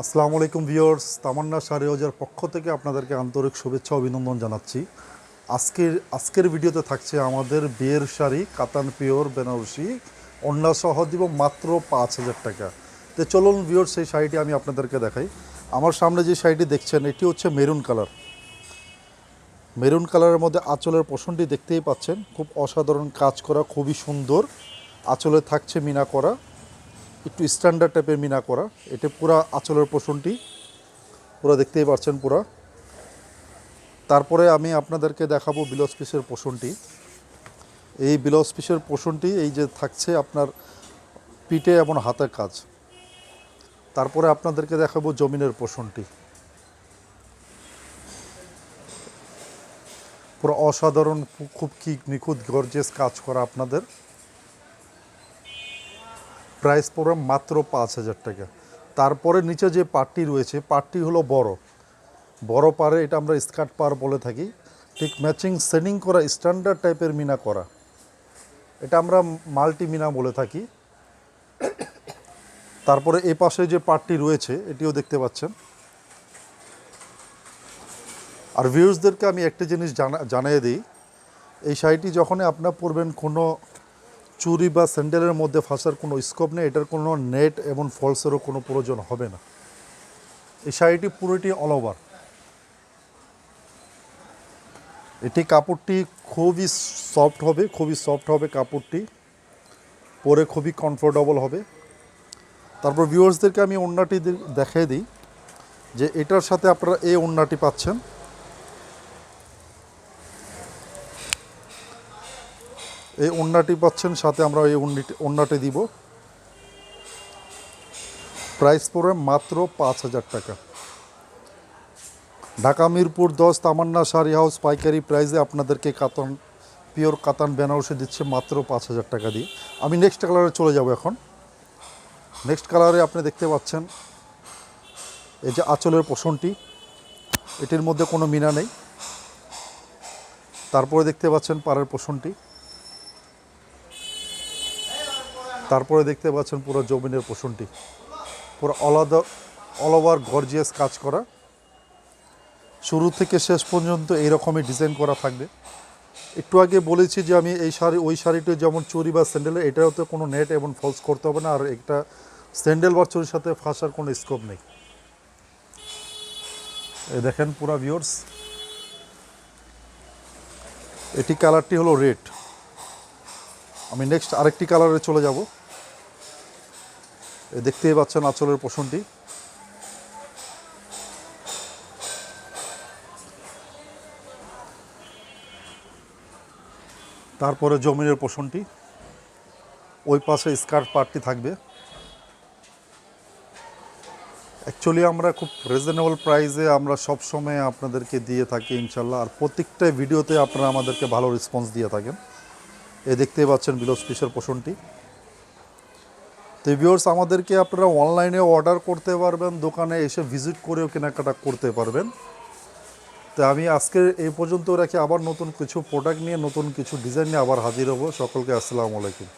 আসসালামু আলাইকুম ভিউয়ার্স, তামান্না হাজার পক্ষ থেকে আপনাদেরকে আন্তরিক শুভেচ্ছা অভিনন্দন জানাচ্ছি। আজকের আজকের ভিডিওতে থাকছে আমাদের বিয়ের শাড়ি কাতান পিওর বেনারসি। অন্যা সহ দিব মাত্র পাঁচ হাজার টাকা। তো চলুন ভিওর সেই শাড়িটি আমি আপনাদেরকে দেখাই। আমার সামনে যে শাড়িটি দেখছেন, এটি হচ্ছে মেরুন কালার। মেরুন কালারের মধ্যে আঁচলের পোষণটি দেখতেই পাচ্ছেন। খুব অসাধারণ কাজ করা, খুবই সুন্দর। আঁচলে থাকছে মিনা করা। একটু স্ট্যান্ডার্ড টাইপের মিনা করা। এটা পুরা আঁচলের পোষণটি। পুরো দেখতেই পাচ্ছেন পুরা। তারপরে আমি আপনাদেরকে দেখাবো বিলস পিসের পোষণটি। এই বিলস পিসের পোষণটি, এই যে থাকছে আপনার পিঠে এবং হাতের কাজ। তারপরে আপনাদেরকে দেখাবো জমিনের পোষণটি। পুরো অসাধারণ, খুব কি নিখুঁত গর্জেস কাজ করা আপনাদের। প্রাইস পড়বে মাত্র পাঁচ হাজার টাকা। তারপরে নিচে যে পাটটি রয়েছে, পাটটি হলো বড়। বড় পারে এটা আমরা স্কার্ট পার বলে থাকি। ঠিক ম্যাচিং সেটিং করা, স্ট্যান্ডার্ড টাইপের মিনা করা। এটা আমরা মাল্টি মিনা বলে থাকি। তারপরে এ পাশে যে পাটটি রয়েছে, এটিও দেখতে পাচ্ছেন। আর ভিউজদেরকে আমি একটা জিনিস জানা, জানিয়ে দিই। এই শাড়িটি যখনই আপনার পরবেন কোনো চুরি বা স্যান্ডেলের মধ্যে ফাঁসার কোনো স্কোপ নেই, এটার কোনো নেট এবং ফলসেরও কোনো প্রয়োজন হবে না। এই শাড়িটি পুরোটি অল ওভার এটি কাপড়টি খুবই সফট হবে, খুবই সফট হবে কাপড়টি, পরে খুবই কমফোর্টেবল হবে। তারপর ভিউয়ার্সদেরকে আমি ওড়নাটি দে- দেখিয়ে দিই যে এটার সাথে আপনারা এই ওড়নাটি পাচ্ছেন। এই ওড়নাটি পাচ্ছেন, সাথে আমরা এই ওড়নাটি দিব। প্রাইস পড়বে মাত্র পাঁচ হাজার টাকা। ঢাকা মিরপুর দশ তামান্না শাড়ি হাউস পাইকারি প্রাইসে আপনাদেরকে কাতান, পিওর কাতান বেনারসে দিচ্ছে মাত্র পাঁচ হাজার টাকা দিয়ে। আমি নেক্সট কালারে চলে যাব এখন। নেক্সট কালারে আপনি দেখতে পাচ্ছেন, এই যে আঁচলের পোষণটি। এটির মধ্যে কোনো মিনা নেই। তারপরে দেখতে পাচ্ছেন পাড়ের পোষণটি। তারপরে দেখতে পাচ্ছেন পুরো জমিনের পোষণটি। পুরো আলাদা অল ওভার গর্জিয়াস কাজ করা। শুরু থেকে শেষ পর্যন্ত এইরকমই ডিজাইন করা থাকবে। একটু আগে বলেছি যে আমি এই শাড়ি, ওই শাড়িটি যেমন চুরি বা স্যান্ডেল এটাও তো কোনো নেট এবং ফলস করতে হবে না, আর একটা স্যান্ডেল বা চুরির সাথে ফাঁসার কোনো স্কোপ নেই। দেখেন পুরা ভিওর্স এটি কালারটি হলো রেড আমি নেক্সট আরেকটি কালারে চলে যাব। দেখতেই পাচ্ছেন আঁচলের পোষণটি। তারপরে জমিনের পোষণটি। ওই পাশে স্কার্ট পার্টটি থাকবে। অ্যাকচুয়ালি আমরা খুব রিজনেবল প্রাইসে আমরা সব সময় আপনাদেরকে দিয়ে থাকি ইনশাল্লাহ। আর প্রত্যেকটা ভিডিওতে আপনারা আমাদেরকে ভালো রেসপন্স দিয়ে থাকেন। এ দেখতেই পাচ্ছেন বিলস পিসের পোষণটি। তো ভিউয়ার্স আমাদেরকে আপনারা অনলাইনে অর্ডার করতে পারবেন, দোকানে এসে ভিজিট করেও কেনাকাটা করতে পারবেন। তো আমি আজকে এই পর্যন্ত রাখি। আবার নতুন কিছু প্রোডাক্ট নিয়ে, নতুন কিছু ডিজাইন নিয়ে আবার হাজির হব। সকলকে আসসালামু আলাইকুম।